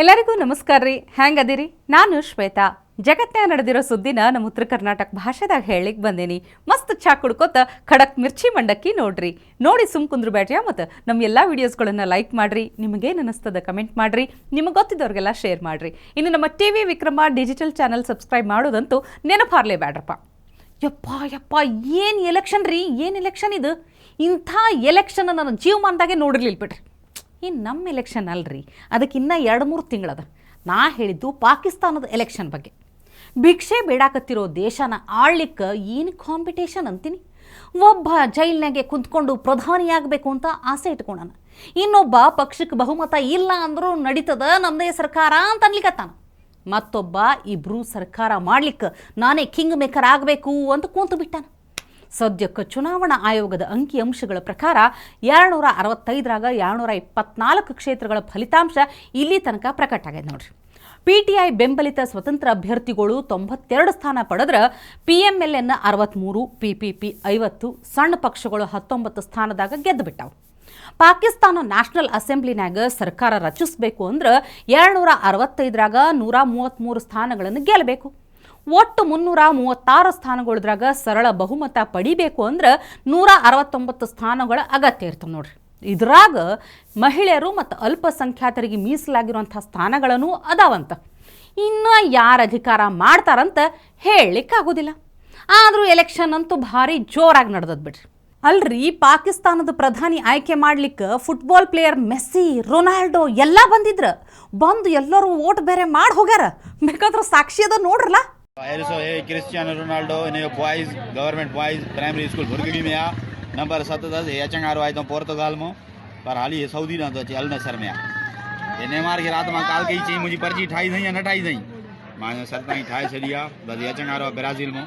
ಎಲ್ಲರಿಗೂ ನಮಸ್ಕಾರ ರೀ. ಹ್ಯಾಂಗದಿರಿ? ನಾನು ಶ್ವೇತಾ. ಜಗತ್ತಿನ ನಡೆದಿರೋ ಸುದ್ದಿನ ನಮ್ಮ ಉತ್ತರ ಕರ್ನಾಟಕ ಭಾಷೆದಾಗ ಹೇಳಿಕ್ ಬಂದೇನಿ. ಮಸ್ತ್ ಚಾ ಕುಡ್ಕೋತ ಖಡಕ್ ಮಿರ್ಚಿ ಮಂಡಕ್ಕಿ ನೋಡ್ರಿ. ನೋಡಿ ಸುಮ್ ಕುಂದ್ರು ಬೇಡ್ರಿ ಮತ್ತು ನಮ್ಮ ಎಲ್ಲ ವಿಡಿಯೋಸ್ಗಳನ್ನ ಲೈಕ್ ಮಾಡ್ರಿ. ನಿಮಗೇನು ಅನಿಸ್ತದ ಕಮೆಂಟ್ ಮಾಡ್ರಿ. ನಿಮಗೆ ಗೊತ್ತಿದ್ದವ್ರಿಗೆಲ್ಲ ಶೇರ್ ಮಾಡ್ರಿ. ಇನ್ನು ನಮ್ಮ T V Vikrama digital channel subscribe ಮಾಡೋದಂತೂ ನೆನಪಾರ್ಲೇಬೇಡ್ರಪ್ಪ ಯಪ್ಪ ಯಪ್ಪ, ಏನು ಎಲೆಕ್ಷನ್ ರೀ? ಏನು ಎಲೆಕ್ಷನ್ ಇದು? ಇಂಥ ಎಲೆಕ್ಷನ್ ನನ್ನ ಜೀವಮಾನದಾಗೆ ನೋಡಿರ್ಲಿಲ್ಲ ಬಿಡ್ರಿ. ಇನ್ನು ನಮ್ಮ ಎಲೆಕ್ಷನ್ ಅಲ್ರಿ. ಅದಕ್ಕೆ ಇನ್ನೂ ಎರಡು ಮೂರು ತಿಂಗಳದ. ನಾ ಹೇಳಿದ್ದು ಪಾಕಿಸ್ತಾನದ ಎಲೆಕ್ಷನ್ ಬಗ್ಗೆ. ಭಿಕ್ಷೆ ಬೇಡಾಕತ್ತಿರೋ ದೇಶನ ಆಳ್ಲಿಕ್ಕೆ ಏನು ಕಾಂಪಿಟೇಷನ್ ಅಂತೀನಿ? ಒಬ್ಬ ಜೈಲ್ನಾಗೆ ಕುಂತ್ಕೊಂಡು ಪ್ರಧಾನಿಯಾಗಬೇಕು ಅಂತ ಆಸೆ ಇಟ್ಕೊಂಡಾನ. ಇನ್ನೊಬ್ಬ ಪಕ್ಷಕ್ಕೆ ಬಹುಮತ ಇಲ್ಲ ಅಂದರೂ ನಡೀತದ ನಮ್ಮದೇ ಸರ್ಕಾರ ಅಂತ ಅನ್ಲಿಕತ್ತಾನ. ಮತ್ತೊಬ್ಬ ಇಬ್ಬರೂ ಸರ್ಕಾರ ಮಾಡ್ಲಿಕ್ಕೆ ನಾನೇ ಕಿಂಗ್ ಮೇಕರ್ ಆಗಬೇಕು ಅಂತ ಕೂತು ಬಿಟ್ಟಾನ ಸದ್ಯಕ್ಕೆ ಚುನಾವಣಾ ಆಯೋಗದ ಅಂಕಿಅಂಶಗಳ ಪ್ರಕಾರ ಎರಡುನೂರ ಅರವತ್ತೈದರಾಗ ಎರಡುನೂರ ಇಪ್ಪತ್ನಾಲ್ಕು ಕ್ಷೇತ್ರಗಳ ಫಲಿತಾಂಶ ಇಲ್ಲಿ ತನಕ ಪ್ರಕಟ ಆಗ್ಯದ ನೋಡ್ರಿ. ಪಿಟಿಐ ಬೆಂಬಲಿತ ಸ್ವತಂತ್ರ ಅಭ್ಯರ್ಥಿಗಳು ತೊಂಬತ್ತೆರಡು ಸ್ಥಾನ ಪಡೆದ್ರೆ ಪಿ ಎಂ ಎಲ್ ಎನ್ ಅರವತ್ತ್ಮೂರು ಪಿ ಪಿ ಪಿ ಐವತ್ತು, ಸಣ್ಣ ಪಕ್ಷಗಳು ಹತ್ತೊಂಬತ್ತು ಸ್ಥಾನದಾಗ ಗೆದ್ದುಬಿಟ್ಟವು. ಪಾಕಿಸ್ತಾನ ನ್ಯಾಷನಲ್ ಅಸೆಂಬ್ಲಿನಾಗ ಸರ್ಕಾರ ರಚಿಸಬೇಕು ಅಂದ್ರೆ ಎರಡುನೂರ ಅರವತ್ತೈದರಾಗ ನೂರ ಮೂವತ್ತ್ಮೂರು ಸ್ಥಾನಗಳನ್ನು ಗೆಲ್ಲಬೇಕು. ಒಟ್ಟು ಮುನ್ನೂರ ಮೂವತ್ತಾರು ಸ್ಥಾನಗಳದ್ರಾಗ ಸರಳ ಬಹುಮತ ಪಡಿಬೇಕು ಅಂದ್ರೆ ನೂರ ಅರವತ್ತೊಂಬತ್ತು ಸ್ಥಾನಗಳ ಅಗತ್ಯ ಇರ್ತವೆ ನೋಡ್ರಿ. ಇದ್ರಾಗ ಮಹಿಳೆಯರು ಮತ್ತು ಅಲ್ಪಸಂಖ್ಯಾತರಿಗೆ ಮೀಸಲಾಗಿರುವಂಥ ಸ್ಥಾನಗಳನ್ನು ಅದಾವಂತ. ಇನ್ನೂ ಯಾರು ಅಧಿಕಾರ ಮಾಡ್ತಾರಂತ ಹೇಳಲಿಕ್ಕಾಗೋದಿಲ್ಲ. ಆದರೂ ಎಲೆಕ್ಷನ್ ಅಂತೂ ಭಾರಿ ಜೋರಾಗಿ ನಡೆದದ್ ಬಿಡ್ರಿ. ಅಲ್ರಿ, ಪಾಕಿಸ್ತಾನದ ಪ್ರಧಾನಿ ಆಯ್ಕೆ ಮಾಡ್ಲಿಕ್ಕೆ ಫುಟ್ಬಾಲ್ ಪ್ಲೇಯರ್ ಮೆಸ್ಸಿ, ರೊನಾಲ್ಡೋ ಎಲ್ಲ ಬಂದಿದ್ರ. ಬಂದು ಎಲ್ಲರೂ ಓಟ್ ಬೇರೆ ಮಾಡಿ ಹೋಗ್ಯಾರ. ಬೇಕಾದ್ರೆ ಸಾಕ್ಷಿ ಅದ ನೋಡ್ರಲ್ಲ एरिसो हे क्रिस्टियानो रोनाल्डो इन जो boys government boys primary school Bhurgadi में आ। नंबर सत अथसि हे अचण वारो आहे हितां पोर्तगाल माँ। पर हाली हे सऊदी ना तो अचे अलनसर में आहे हे नेमार खे रात में काल कई चई मुंहिंजी पर्ची ठाई अथई या न ठाही अथई माँ सर ताईं ठाई छॾी बस बसि चंगारो ब्राज़ील में।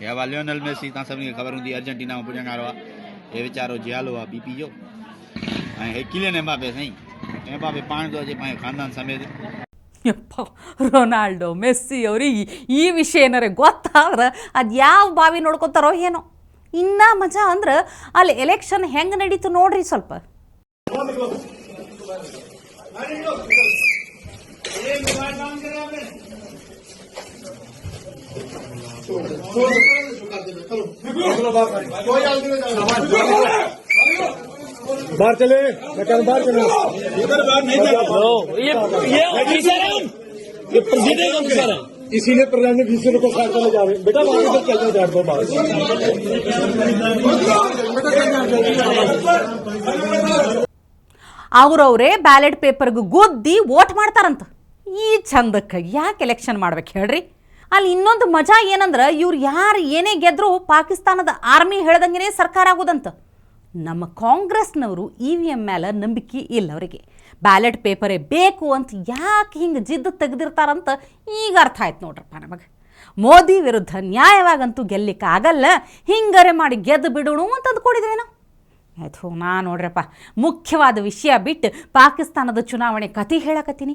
हे वा लियोनल मेसी तव्हां सभिनी ख़बर हूंदी अर्जेंटीना में पुॼण वारो आहे जियालो आ, बीपी जो। ऐं हे किलियन एम्बाबे साईं। एम्बाबे पाण तो अचे पंहिंजो ख़ानदान समेत। ಯಪ್ಪ, ರೊನಾಲ್ಡೋ, ಮೆಸ್ಸಿ ಅವ್ರಿಗೆ ಈ ವಿಷಯ ಏನಾರ ಗೊತ್ತಾದ್ರೆ ಅದು ಯಾವ ಬಾವಿ ನೋಡ್ಕೊತಾರೋ ಏನೋ? ಇನ್ನೂ ಮಜಾ ಅಂದ್ರೆ ಅಲ್ಲಿ ಎಲೆಕ್ಷನ್ ಹೆಂಗೆ ನಡೀತು ನೋಡ್ರಿ ಸ್ವಲ್ಪ. बाहर चले मैं कह रहा हूं बाहर चले इधर बाहर नहीं ये ये ऑफिसर है हम ये प्रेसिडेंट ऑफिसर है इसीलिए प्रधान ने दूसरे को साथ चले जा रहे हैं बेटा वहां इधर चलने जा दो बाहर ಅವ್ರವ್ರೇ ಬ್ಯಾಲೆಟ್ ಪೇಪರ್ಗೆ ಗುದ್ದಿ ವೋಟ್ ಮಾಡ್ತಾರಂತ ಈ ಚಂದಕ್ಕೆ ಯಾಕೆ ಎಲೆಕ್ಷನ್ ಮಾಡ್ಬೇಕು ಹೇಳ್ರಿ ಅಲ್ಲಿ ಇನ್ನೊಂದು ಮಜಾ ಏನಂದ್ರೆ ಇವ್ರು ಯಾರು ಏನೇ ಗೆದ್ರೂ ಪಾಕಿಸ್ತಾನದ ಆರ್ಮಿ ಹೇಳ್ದಂಗೆ ಸರ್ಕಾರ ಆಗೋದಂತ ನಮ್ಮ ಕಾಂಗ್ರೆಸ್ನವರು ಇ ವಿ ಎಂ ಮೇಲೆ ನಂಬಿಕೆ ಇಲ್ಲ ಅವರಿಗೆ. ಬ್ಯಾಲೆಟ್ ಪೇಪರೇ ಬೇಕು ಅಂತ ಯಾಕೆ ಹಿಂಗೆ ಜಿದ್ದು ತೆಗೆದಿರ್ತಾರಂತ ಈಗ ಅರ್ಥ ಆಯ್ತು ನೋಡ್ರಪ್ಪ ನಮಗೆ. ಮೋದಿ ವಿರುದ್ಧ ನ್ಯಾಯವಾಗಂತೂ ಗೆಲ್ಲಿಕ್ಕೆ ಆಗಲ್ಲ, ಹಿಂಗರೆ ಮಾಡಿ ಗೆದ್ದು ಬಿಡೋಣ ಅಂತ ಅಂದ್ಕೊಂಡಿದ್ವಿ ನಾವು. ಆಯ್ತು, ನಾ ನೋಡ್ರಪ್ಪ, ಮುಖ್ಯವಾದ ವಿಷಯ ಬಿಟ್ಟು ಪಾಕಿಸ್ತಾನದ ಚುನಾವಣೆ ಕತೆ ಹೇಳಕತ್ತೀನಿ.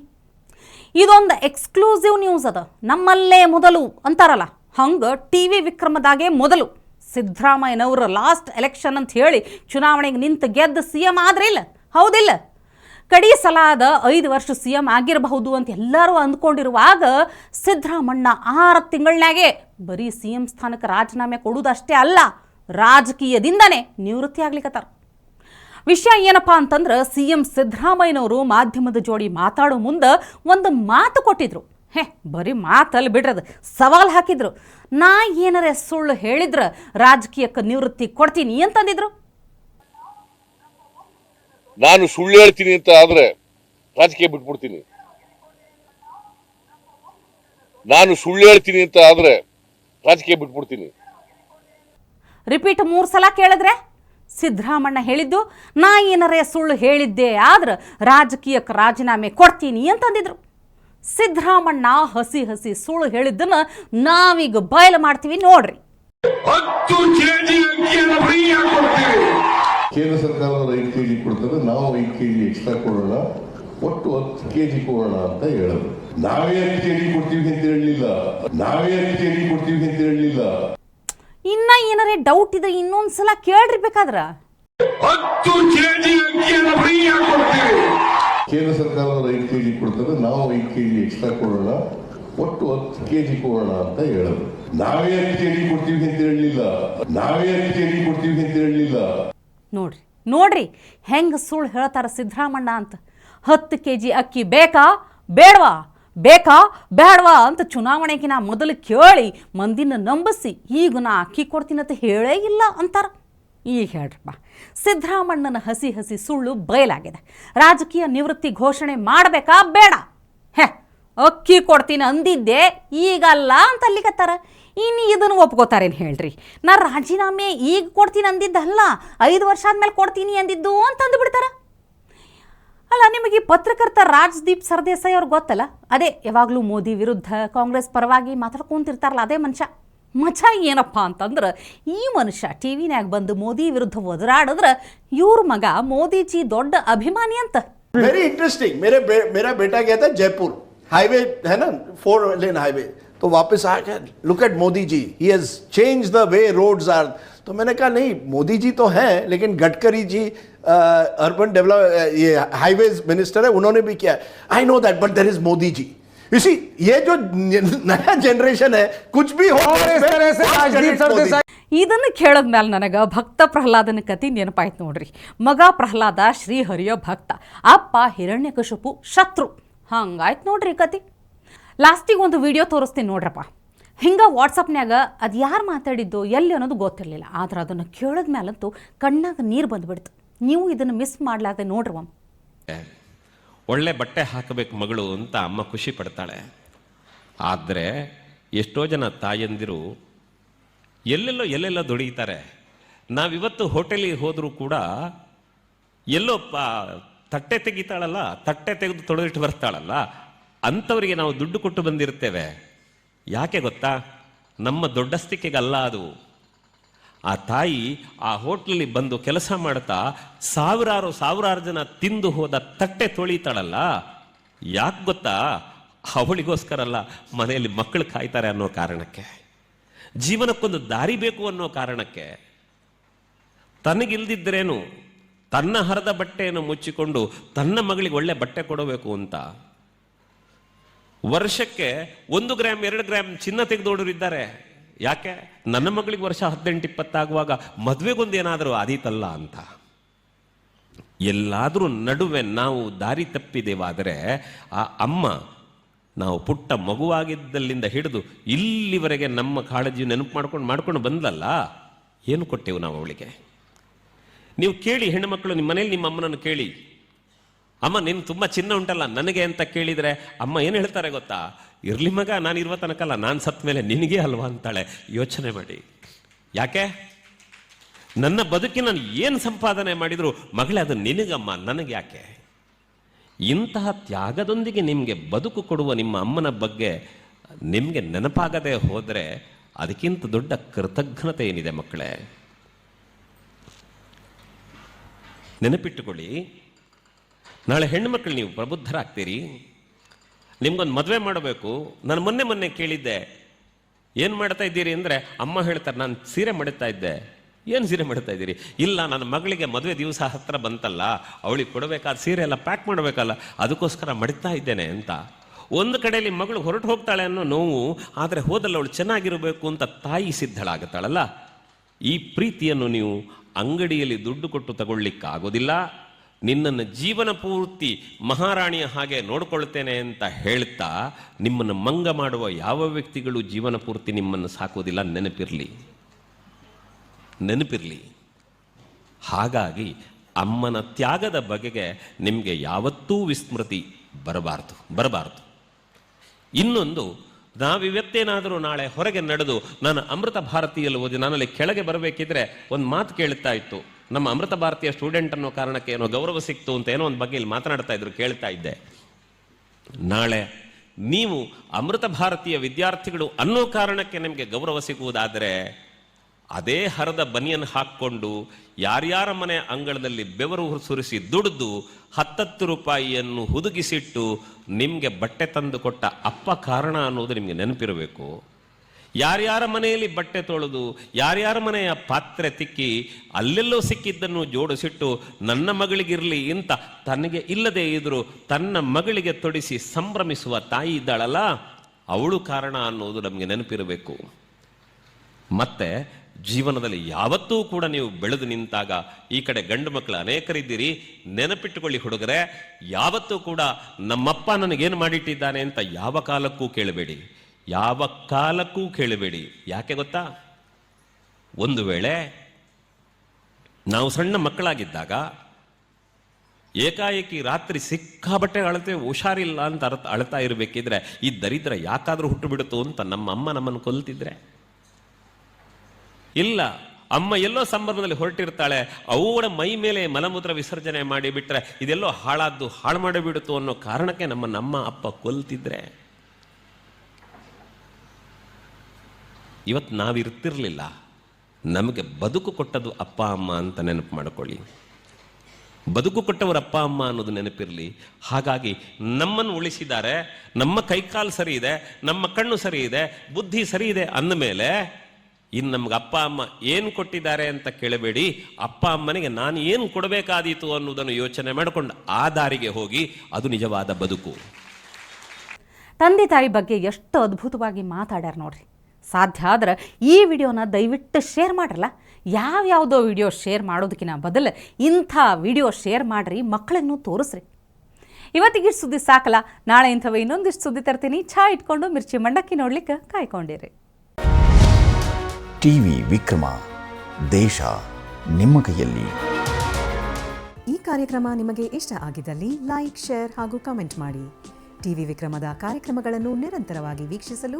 ಇದೊಂದು ಎಕ್ಸ್ಕ್ಲೂಸಿವ್ ನ್ಯೂಸ್ ಅದ, ನಮ್ಮಲ್ಲೇ ಮೊದಲು ಅಂತಾರಲ್ಲ, ಹಂಗೆ ಟಿ ವಿ ವಿಕ್ರಮದಾಗೆ ಮೊದಲು. ಸಿದ್ದರಾಮಯ್ಯನವರ ಲಾಸ್ಟ್ ಎಲೆಕ್ಷನ್ ಅಂತ ಹೇಳಿ ಚುನಾವಣೆಗೆ ನಿಂತು ಗೆದ್ದು ಸಿ ಎಂ ಆದ್ರೆ ಇಲ್ಲ. ಹೌದಿಲ್ಲ. ಕಡಿ ಸಲಾದ ಐದು ವರ್ಷ ಸಿ ಎಂ ಆಗಿರಬಹುದು ಅಂತ ಎಲ್ಲರೂ ಅಂದ್ಕೊಂಡಿರುವಾಗ ಸಿದ್ದರಾಮಣ್ಣ ಆರು ತಿಂಗಳನ್ಯಾಗೆ ಬರೀ ಸಿ ಎಂ ಸ್ಥಾನಕ್ಕೆ ರಾಜೀನಾಮೆ ಕೊಡುವುದಷ್ಟೇ ಅಲ್ಲ, ರಾಜಕೀಯದಿಂದನೇ ನಿವೃತ್ತಿ ಆಗ್ಲಿಕ್ಕತ್ತಾರ ವಿಷಯ ಏನಪ್ಪ ಅಂತಂದ್ರೆ ಸಿ ಎಂ ಸಿದ್ದರಾಮಯ್ಯನವರು ಮಾಧ್ಯಮದ ಜೋಡಿ ಮಾತಾಡೋ ಮುಂದೆ ಒಂದು ಮಾತು ಕೊಟ್ಟಿದ್ರು. ಹೇ ಬರೀ ಮಾತಲ್ಲಿ ಬಿಡ್ರದು ಸವಾಲು ಹಾಕಿದ್ರು. ನಾ ಏನಾರ ಸುಳ್ಳು ಹೇಳಿದ್ರೆ ರಾಜಕೀಯಕ್ಕೆ ನಿವೃತ್ತಿ ಕೊಡ್ತೀನಿ ಅಂತಂದಿದ್ರು. ನಾನು ಸುಳ್ಳು ಹೇಳ್ತೀನಿ ಅಂತ ಆದ್ರೆ ರಾಜಕೀಯ ಬಿಟ್ಬಿಡ್ತೀನಿ. ನಾನು ಸುಳ್ಳು ಹೇಳ್ತೀನಿ ಅಂತ ಆದ್ರೆ ರಾಜಕೀಯ ಬಿಟ್ಬಿಡ್ತೀನಿ. ರಿಪೀಟ್ ಮೂರು ಸಲ ಕೇಳಿದ್ರೆ? ಸಿದ್ದರಾಮಣ್ಣ ಹೇಳಿದ್ದು ನಾ ಏನಾರೇ ಸುಳ್ಳು ಹೇಳಿದ್ದೆ ಆದ್ರೆ ರಾಜಕೀಯಕ್ಕೆ ರಾಜೀನಾಮೆ ಕೊಡ್ತೀನಿ ಅಂತಂದಿದ್ರು. ಸಿದ್ದರಾಮಣ್ಣ ಹಸಿ ಹಸಿ ಸುಳ್ಳು ಹೇಳಿದ್ದನ್ನ ನಾವೀಗ ಬಯಲು ಮಾಡ್ತೀವಿ ನೋಡ್ರಿ. ಹತ್ತು ಕೆಜಿ ಅಕ್ಕಿಯನ್ನು ಫ್ರೀಯಾಗಿ ಕೊಡ್ತೀವಿ. ಕೇಂದ್ರ ಸರ್ಕಾರದವರು ಐದು ಕೆ ಜಿ ಕೊಡ್ತಾರೆ ನಾವು ಐದು ಕೆ ಜಿ ಎಕ್ಸ್ಟ್ರಾ ಕೊಡೋಣ ಒಟ್ಟು ಹತ್ತು ಕೆ ಜಿ ಕೊಡೋಣ ಅಂತ ಹೇಳೋದು. ನಾವೇ ಹತ್ತು ಕೆ ಜಿ ಕೊಡ್ತೀವಿ ಅಂತ ಹೇಳಲಿಲ್ಲ. ನಾವೇ ಹತ್ತು ಕೆ ಜಿ ಕೊಡ್ತೀವಿ ಅಂತ ಹೇಳಲಿಲ್ಲ. ಇನ್ನ ಏನಾರೇ ಡೌಟ್ ಇದ್ರೆ ಇನ್ನೊಂದ್ಸಲ ಕೇಳ್ರಿ ಬೇಕಾದ್ರ. ಹತ್ತು ಕೆಜಿ ಅಕ್ಕಿಯನ್ನು ಫ್ರೀಯಾಗಿ ಕೊಡ್ತೀವಿ. ಕೇಂದ್ರ ಸರ್ಕಾರದವರು ಐದು ಕೆಜಿ ಕೊಡ್ತಾರೆ, ನಾವು ಐದು ಕೆಜಿ ಎಕ್ಸ್ಟ್ರಾ ಕೊಡೋಣ ಒಟ್ಟು ಹತ್ತು ಕೆಜಿ ಕೊಡೋಣ ಅಂತ ಹೇಳೋದು. ನಾವೇ ಹತ್ತು ಕೆಜಿ ಕೊಡ್ತೀವಿ ಅಂತ ಹೇಳಲಿಲ್ಲ. ನಾವೇ ಹತ್ತು ಕೆಜಿ ಕೊಡ್ತೀವಿ ಅಂತ ಹೇಳಲಿಲ್ಲ. ನೋಡ್ರಿ ನೋಡ್ರಿ, ಹೆಂಗೆ ಸುಳ್ಳು ಹೇಳ್ತಾರ ಸಿದ್ದರಾಮಣ್ಣ ಅಂತ. ಹತ್ತು ಕೆ ಜಿ ಅಕ್ಕಿ ಬೇಕಾ, ಬೇಡವಾ ಬೇಕಾ ಬೇಡವಾ ಅಂತ ಚುನಾವಣೆಗಿನ ಮೊದಲು ಕೇಳಿ, ಮಂದಿನ ನಂಬಿಸಿ, ಈಗ ನಾ ಅಕ್ಕಿ ಕೊಡ್ತೀನಿ ಅಂತ ಹೇಳೇ ಇಲ್ಲ ಅಂತಾರ. ಈಗ ಹೇಳ್ರಪ್ಪ. ಸಿದ್ದರಾಮಣ್ಣನ ಹಸಿ ಹಸಿ ಸುಳ್ಳು ಬಯಲಾಗಿದೆ. ರಾಜಕೀಯ ನಿವೃತ್ತಿ ಘೋಷಣೆ ಮಾಡಬೇಕಾ ಬೇಡ? ಹೇ, ಅಕ್ಕಿ ಕೊಡ್ತೀನಿ ಅಂದಿದ್ದೆ ಈಗಲ್ಲ ಅಂತ ಅಲ್ಲಿಗತ್ತಾರ. ಇನ್ನು ಇದನ್ನು ಒಪ್ಕೋತಾರೇನು ಹೇಳ್ರಿ? ನಾ ರಾಜೀನಾಮೆ ಈಗ ಕೊಡ್ತೀನಿ ಅಂದಿದ್ದಲ್ಲ, ಐದು ವರ್ಷ ಆದಮೇಲೆ ಕೊಡ್ತೀನಿ ಅಂದಿದ್ದು ಅಂತ ಅಂದುಬಿಡ್ತಾರ. ಅಲ್ಲ, ನಿಮಗೆ ಪತ್ರಕರ್ತ ರಾಜದೀಪ್ ಸರ್ದೇಸಾಯಿ ಅವ್ರಿಗೆ ಗೊತ್ತಲ್ಲ? ಅದೇ, ಯಾವಾಗಲೂ ಮೋದಿ ವಿರುದ್ಧ ಕಾಂಗ್ರೆಸ್ ಪರವಾಗಿ ಮಾತಾಡ್ಕೊಂತಿರ್ತಾರಲ್ಲ, ಅದೇ ಮನುಷ್ಯ. ಮಚ ಏನಪ್ಪ ಅಂತಂದ್ರೆ ಈ ಮನುಷ್ಯ ಟಿ ವಿನ್ಯಾಗ ಬಂದು ಮೋದಿ ವಿರುದ್ಧ ಒದರಾಡಿದ್ರೆ ಇವ್ರ ಮಗ ಮೋದಿಜಿ ದೊಡ್ಡ ಅಭಿಮಾನಿ ಅಂತ वेरी इंटरेस्टिंग मेरे बे, मेरा बेटा गया था जयपुर हाईवे है ना फोर लेन हाईवे तो वापस आ गया look at Modi ji he has change the way roads are तो मैंने कहा नहीं मोदी जी तो हैं लेकिन गडकरी जी अर्बन डेवलप ये हाईवेज मिनिस्टर है उन्होंने भी किया I know that but there is Modi ji इसी ये जो नया जनरेशन है कुछ भी हो और इस तरह से राजदीप सरदेसाई ಇದನ್ನು ಕೇಳಿದ್ಮೇಲೆ ನನಗೆ ಭಕ್ತ ಪ್ರಹ್ಲಾದನ ಕತಿ ನೆನಪಾಯ್ತು ನೋಡ್ರಿ ಮಗ ಪ್ರಹ್ಲಾದ ಶ್ರೀಹರಿಯ ಭಕ್ತ ಅಪ್ಪ ಹಿರಣ್ಯಕಶಿಪು ಶತ್ರು ಹಂಗಾಯ್ತು ನೋಡ್ರಿ ಕತಿ ಲಾಸ್ಟಿಗೆ ಒಂದು ವಿಡಿಯೋ ತೋರಿಸ್ತೀನಿ ನೋಡ್ರಪ್ಪ ಹಿಂಗೆ ವಾಟ್ಸಪ್ನ್ಯಾಗ ಅದು ಯಾರು ಮಾತಾಡಿದ್ದು ಎಲ್ಲಿ ಅನ್ನೋದು ಗೊತ್ತಿರಲಿಲ್ಲ ಆದ್ರೆ ಅದನ್ನು ಕೇಳಿದ ಮೇಲಂತೂ ಕಣ್ಣಾಗ ನೀರು ಬಂದುಬಿಡ್ತು ನೀವು ಇದನ್ನು ಮಿಸ್ ಮಾಡ್ಲಾರ್ದೆ ನೋಡ್ರಿ ಒಮ್ಮೆ ಒಳ್ಳೆ ಬಟ್ಟೆ ಹಾಕಬೇಕು ಮಗಳು ಅಂತ ಅಮ್ಮ ಖುಷಿ ಪಡ್ತಾಳೆ. ಆದರೆ ಎಷ್ಟೋ ಜನ ತಾಯಂದಿರು ಎಲ್ಲೆಲ್ಲೋ ಎಲ್ಲೆಲ್ಲೋ ದುಡಿತಾರೆ. ನಾವಿವತ್ತು ಹೋಟೆಲಿಗೆ ಹೋದರೂ ಕೂಡ ಎಲ್ಲೋ ಪ, ತಟ್ಟೆ ತೆಗಿತಾಳಲ್ಲ, ತಟ್ಟೆ ತೆಗೆದು ತೊಳೆದಿಟ್ಟು ಬರ್ತಾಳಲ್ಲ, ಅಂಥವರಿಗೆ ನಾವು ದುಡ್ಡು ಕೊಟ್ಟು ಬಂದಿರ್ತೇವೆ. ಯಾಕೆ ಗೊತ್ತಾ? ನಮ್ಮ ದೊಡ್ಡಸ್ತಿಕೆಗಲ್ಲ ಅದು. ಆ ತಾಯಿ ಆ ಹೋಟ್ಲಲ್ಲಿ ಬಂದು ಕೆಲಸ ಮಾಡ್ತಾ ಸಾವಿರಾರು ಸಾವಿರಾರು ಜನ ತಿಂದು ಹೋದ ತಟ್ಟೆ ತೊಳಿತಾಳಲ್ಲ. ಯಾಕೆ ಗೊತ್ತಾ? ಅವಳಿಗೋಸ್ಕರ ಅಲ್ಲ ಮನೆಯಲ್ಲಿ ಮಕ್ಕಳು ಕಾಯ್ತಾರೆ ಅನ್ನೋ ಕಾರಣಕ್ಕೆ. ಜೀವನಕ್ಕೊಂದು ದಾರಿ ಬೇಕು ಅನ್ನೋ ಕಾರಣಕ್ಕೆ. ತನಗಿಲ್ದಿದ್ರೇನು? ತನ್ನ ಹರದ ಬಟ್ಟೆಯನ್ನು ಮುಚ್ಚಿಕೊಂಡು ತನ್ನ ಮಗಳಿಗೆ ಒಳ್ಳೆ ಬಟ್ಟೆ ಕೊಡಬೇಕು ಅಂತ. ವರ್ಷಕ್ಕೆ ಒಂದು ಗ್ರಾಮ್ ಎರಡು ಗ್ರಾಮ್ ಚಿನ್ನ ತೆಗೆದೋಡರು ಇದ್ದಾರೆ ಯಾಕೆ? ನನ್ನ ಮಗಳಿಗೆ ವರ್ಷ ಹದಿನೆಂಟು ಇಪ್ಪತ್ತಾಗುವಾಗ ಮದುವೆಗೊಂದು ಏನಾದರೂ ಆದೀತಲ್ಲ ಅಂತ. ಎಲ್ಲಾದರೂ ನಡುವೆ ನಾವು ದಾರಿ ತಪ್ಪಿದೆವಾದರೆ ಆ ಅಮ್ಮ ನಾವು ಪುಟ್ಟ ಮಗುವಾಗಿದ್ದಲ್ಲಿಂದ ಹಿಡಿದು ಇಲ್ಲಿವರೆಗೆ ನಮ್ಮ ಕಾಳಜಿ ನೆನಪು ಮಾಡ್ಕೊಂಡು ಮಾಡ್ಕೊಂಡು ಬಂದಲ್ಲ ಏನು ಕೊಟ್ಟೆವು ನಾವು ಅವಳಿಗೆ? ನೀವು ಕೇಳಿ ಹೆಣ್ಣುಮಕ್ಕಳು ನಿಮ್ಮ ಮನೇಲಿ ನಿಮ್ಮ ಅಮ್ಮನನ್ನು ಕೇಳಿ. ಅಮ್ಮ, ನಿನ್ ತುಂಬಾ ಚಿನ್ನ ಉಂಟಲ್ಲ, ನನಗೆ ಅಂತ ಕೇಳಿದ್ರೆ, ಅಮ್ಮ, ಏನು ಹೇಳ್ತಾರೆ ಗೊತ್ತಾ? ಇರ್ಲಿ ಮಗ, ನಾನು ಇರುವ ತನಕಲ್ಲ, ನಾನು ಸತ್ ಮೇಲೆ ನಿನಗೆ ಅಲ್ವಾ? ಅಂತಾಳೆ. ಯೋಚನೆ ಮಾಡಿ. ಯಾಕೆ? ನನ್ನ ಬದುಕಿನ ಏನು ಸಂಪಾದನೆ ಮಾಡಿದ್ರು, ಮಗಳೇ, ಅದು ನಿನಗಮ್ಮ, ನನಗೆ ಯಾಕೆ? ಇಂತಹ ತ್ಯಾಗದೊಂದಿಗೆ ನಿಮಗೆ ಬದುಕು ಕೊಡುವ ನಿಮ್ಮ ಅಮ್ಮನ ಬಗ್ಗೆ ನಿಮಗೆ ನೆನಪಾಗದೆ ಹೋದರೆ, ಅದಕ್ಕಿಂತ ದೊಡ್ಡ ಕೃತಜ್ಞತೆ ಏನಿದೆ ಮಕ್ಕಳೇ? ನೆನಪಿಟ್ಟುಕೊಳ್ಳಿ. ನಾಳೆ ಹೆಣ್ಮಕ್ಳು ನೀವು ಪ್ರಬುದ್ಧರಾಗ್ತೀರಿ. ನಿಮ್ಗೊಂದು ಮದುವೆ ಮಾಡಬೇಕು. ನಾನು ಮೊನ್ನೆ ಮೊನ್ನೆ ಕೇಳಿದ್ದೆ. ಏನು ಮಾಡ್ತಾ ಇದ್ದೀರಿ ಅಂದರೆ, ಅಮ್ಮ ಹೇಳ್ತಾರೆ, ನಾನು ಸೀರೆ ಮಾಡುತ್ತಾ ಇದ್ದೆ. ಏನು ಸೀರೆ ಮಾಡ್ತಾ ಇದ್ದೀರಿ? ಇಲ್ಲ, ನನ್ನ ಮಗಳಿಗೆ ಮದುವೆ ದಿವಸ ಹತ್ರ ಬಂತಲ್ಲ. ಅವಳಿಗೆ ಕೊಡಬೇಕಾದ ಸೀರೆ ಎಲ್ಲ ಪ್ಯಾಕ್ ಮಾಡಬೇಕಲ್ಲ. ಅದಕ್ಕೋಸ್ಕರ ಮಡಿತಾ ಇದ್ದೇನೆ ಅಂತ. ಒಂದು ಕಡೆಯಲ್ಲಿ ಮಗಳು ಹೊರಟು ಹೋಗ್ತಾಳೆ ಅನ್ನೋ ನೋವು, ಆದರೆ ಹೋದಲ್ಲ ಅವಳು ಚೆನ್ನಾಗಿರಬೇಕು ಅಂತ ತಾಯಿ ಸಿದ್ಧಳಾಗುತ್ತಾಳಲ್ಲ. ಈ ಪ್ರೀತಿಯನ್ನು ನೀವು ಅಂಗಡಿಯಲ್ಲಿ ದುಡ್ಡು ಕೊಟ್ಟು ತಗೊಳ್ಳಿಕ್ಕಾಗೋದಿಲ್ಲ. ನಿನ್ನನ್ನು ಜೀವನ ಪೂರ್ತಿ ಮಹಾರಾಣಿಯ ಹಾಗೆ ನೋಡಿಕೊಳ್ತೇನೆ ಅಂತ ಹೇಳ್ತಾ ನಿಮ್ಮನ್ನು ಮಂಗ ಮಾಡುವ ಯಾವ ವ್ಯಕ್ತಿಗಳು ಜೀವನ ಪೂರ್ತಿ ನಿಮ್ಮನ್ನು ಸಾಕೋದಿಲ್ಲ ನೆನಪಿರಲಿ. ನೆನಪಿರಲಿ. ಹಾಗಾಗಿ ಅಮ್ಮನ ತ್ಯಾಗದ ಬಗೆಗೆ ನಿಮಗೆ ಯಾವತ್ತೂ ವಿಸ್ಮೃತಿ ಬರಬಾರ್ದು ಬರಬಾರ್ದು. ಇನ್ನೊಂದು, ನಾವಿವತ್ತೇನಾದರೂ ನಾಳೆ ಹೊರಗೆ ನಡೆದು ನಾನು ಅಮೃತ ಭಾರತೀಯಲ್ಲಿ ಓದಿ ನಾನಲ್ಲಿ ಕೆಳಗೆ ಬರಬೇಕಿದ್ರೆ ಒಂದು ಮಾತು ಕೇಳ್ತಾ ಇತ್ತು. ನಮ್ಮ ಅಮೃತ ಭಾರತೀಯ ಸ್ಟೂಡೆಂಟ್ ಅನ್ನೋ ಕಾರಣಕ್ಕೆ ಏನೋ ಗೌರವ ಸಿಕ್ತು ಅಂತ ಏನೋ ಒಂದು ಬಗ್ಗೆ ಇಲ್ಲಿ ಮಾತನಾಡ್ತಾ ಇದ್ರು, ಕೇಳ್ತಾ ಇದ್ದೆ. ನಾಳೆ ನೀವು ಅಮೃತ ಭಾರತೀಯ ವಿದ್ಯಾರ್ಥಿಗಳು ಅನ್ನೋ ಕಾರಣಕ್ಕೆ ನಿಮಗೆ ಗೌರವ ಸಿಗುವುದಾದರೆ ಅದೇ ಹರದ ಬನಿಯನ್ ಹಾಕ್ಕೊಂಡು ಯಾರ್ಯಾರ ಮನೆ ಅಂಗಳದಲ್ಲಿ ಬೆವರು ಸುರಿಸಿ ದುಡಿದು ಹತ್ತತ್ತು ರೂಪಾಯಿಯನ್ನು ಹುದುಗಿಸಿಟ್ಟು ನಿಮಗೆ ಬಟ್ಟೆ ತಂದು ಕೊಟ್ಟ ಅಪ್ಪ ಕಾರಣ ಅನ್ನೋದು ನಿಮಗೆ ನೆನಪಿರಬೇಕು. ಯಾರ್ಯಾರ ಮನೆಯಲ್ಲಿ ಬಟ್ಟೆ ತೊಳೆದು, ಯಾರ್ಯಾರ ಮನೆಯ ಪಾತ್ರೆ ತಿಕ್ಕಿ, ಅಲ್ಲೆಲ್ಲೋ ಸಿಕ್ಕಿದ್ದನ್ನು ಜೋಡಿಸಿಟ್ಟು, ನನ್ನ ಮಗಳಿಗಿರಲಿ ಇಂತ ತನಗೆ ಇಲ್ಲದೆ ಇದ್ರು ತನ್ನ ಮಗಳಿಗೆ ತೊಡಿಸಿ ಸಂಭ್ರಮಿಸುವ ತಾಯಿ ಇದ್ದಾಳಲ್ಲ, ಅವಳು ಕಾರಣ ಅನ್ನೋದು ನಮಗೆ ನೆನಪಿರಬೇಕು. ಮತ್ತೆ ಜೀವನದಲ್ಲಿ ಯಾವತ್ತೂ ಕೂಡ ನೀವು ಬೆಳೆದು ನಿಂತಾಗ ಈ ಕಡೆ ಗಂಡು ಮಕ್ಕಳು ಅನೇಕರಿದ್ದೀರಿ, ನೆನಪಿಟ್ಟುಕೊಳ್ಳಿ ಹುಡುಗರೆ, ಯಾವತ್ತೂ ಕೂಡ ನಮ್ಮಪ್ಪ ನನಗೇನು ಮಾಡಿಟ್ಟಿದ್ದಾನೆ ಅಂತ ಯಾವ ಕಾಲಕ್ಕೂ ಕೇಳಬೇಡಿ. ಯಾವ ಕಾಲಕ್ಕೂ ಕೇಳಬೇಡಿ. ಯಾಕೆ ಗೊತ್ತಾ? ಒಂದು ವೇಳೆ ನಾವು ಸಣ್ಣ ಮಕ್ಕಳಾಗಿದ್ದಾಗ ಏಕಾಏಕಿ ರಾತ್ರಿ ಸಿಕ್ಕಾಬಟ್ಟೆ ಅಳತೆ ಹುಷಾರಿಲ್ಲ ಅಂತ ಅರ್ಥ ಅಳ್ತಾ ಇರಬೇಕಿದ್ರೆ ಈ ದರಿದ್ರ ಯಾಕಾದರೂ ಹುಟ್ಟು ಬಿಡುತ್ತೋ ಅಂತ ನಮ್ಮ ಅಮ್ಮ ನಮ್ಮನ್ನು ಕೊಲ್ತಿದ್ರೆ? ಇಲ್ಲ, ಅಮ್ಮ ಎಲ್ಲೋ ಸಂಬಂಧದಲ್ಲಿ ಹೊರಟಿರ್ತಾಳೆ ಅವಳ ಮೈ ಮೇಲೆ ಮಲಮೂತ್ರ ವಿಸರ್ಜನೆ ಮಾಡಿಬಿಟ್ರೆ ಇದೆಲ್ಲೋ ಹಾಳಾದ್ದು ಹಾಳು ಮಾಡಿಬಿಡುತ್ತು ಅನ್ನೋ ಕಾರಣಕ್ಕೆ ನಮ್ಮ ನಮ್ಮ ಅಪ್ಪ ಕೊಲ್ತಿದ್ರೆ? ಇವತ್ತು ನಾವು ಇರ್ತಿರಲಿಲ್ಲ ನಮಗೆ ಬದುಕು ಕೊಟ್ಟದ್ದು ಅಪ್ಪ, ಅಮ್ಮ ಅಂತ ನೆನಪು ಮಾಡ್ಕೊಳ್ಳಿ. ಬದುಕು ಕೊಟ್ಟವರ ಅಪ್ಪ, ಅಮ್ಮ ಅನ್ನೋದು ನೆನಪಿರಲಿ. ಹಾಗಾಗಿ ನಮ್ಮನ್ನು ಉಳಿಸಿದ್ದಾರೆ, ನಮ್ಮ ಕೈಕಾಲು ಸರಿ ಇದೆ, ನಮ್ಮ ಕಣ್ಣು ಸರಿ ಇದೆ, ಬುದ್ಧಿ ಸರಿ ಇದೆ ಅಂದಮೇಲೆ ಇನ್ನು ನಮ್ಗೆ ಅಪ್ಪ, ಅಮ್ಮ ಏನು ಕೊಟ್ಟಿದ್ದಾರೆ ಅಂತ ಕೇಳಬೇಡಿ. ಅಪ್ಪ, ಅಮ್ಮನಿಗೆ ನಾನು ಏನು ಕೊಡಬೇಕಾದೀತು ಅನ್ನೋದನ್ನು ಯೋಚನೆ ಮಾಡಿಕೊಂಡು ಆ ದಾರಿಗೆ ಹೋಗಿ ಅದು ನಿಜವಾದ ಬದುಕು. ತಂದೆ ತಾಯಿ ಬಗ್ಗೆ ಎಷ್ಟು ಅದ್ಭುತವಾಗಿ ಮಾತಾಡ್ಯಾರ ನೋಡ್ರಿ. ಸಾಧ್ಯ ಆದ್ರೆ ಈ ವಿಡಿಯೋನ ದಯವಿಟ್ಟು ಶೇರ್ ಮಾಡ್ರಲ್ಲ. ಯಾವ್ಯಾವುದೋ ವಿಡಿಯೋ ಶೇರ್ ಮಾಡೋದಕ್ಕಿಂತ ಬದಲು ಇಂಥ ವಿಡಿಯೋ ಶೇರ್ ಮಾಡಿರಿ ಮಕ್ಕಳನ್ನು ತೋರಿಸ್ರಿ. ಇವತ್ತಿಗೆ ಇಷ್ಟ್ ಸುದ್ದಿ ಸಾಕಲ್ಲ ನಾಳೆ ಇಂಥವ ಇನ್ನೊಂದಿಷ್ಟು ಸುದ್ದಿ ತರ್ತೀನಿ. ಛಾ ಇಟ್ಕೊಂಡು ಮಿರ್ಚಿ ಮಂಡಕ್ಕಿ ನೋಡ್ಲಿಕ್ಕೆ ಕಾಯ್ಕೊಂಡಿರಿ. ಟಿವಿ ವಿಕ್ರಮ ದೇಶ ನಿಮ್ಮ ಕೈಯಲ್ಲಿ. ಈ ಕಾರ್ಯಕ್ರಮ ನಿಮಗೆ ಇಷ್ಟ ಆಗಿದ್ದಲ್ಲಿ ಲೈಕ್ ಶೇರ್ ಹಾಗೂ ಕಮೆಂಟ್ ಮಾಡಿ. ಟಿವಿ ವಿಕ್ರಮದ ಕಾರ್ಯಕ್ರಮಗಳನ್ನು ನಿರಂತರವಾಗಿ ವೀಕ್ಷಿಸಲು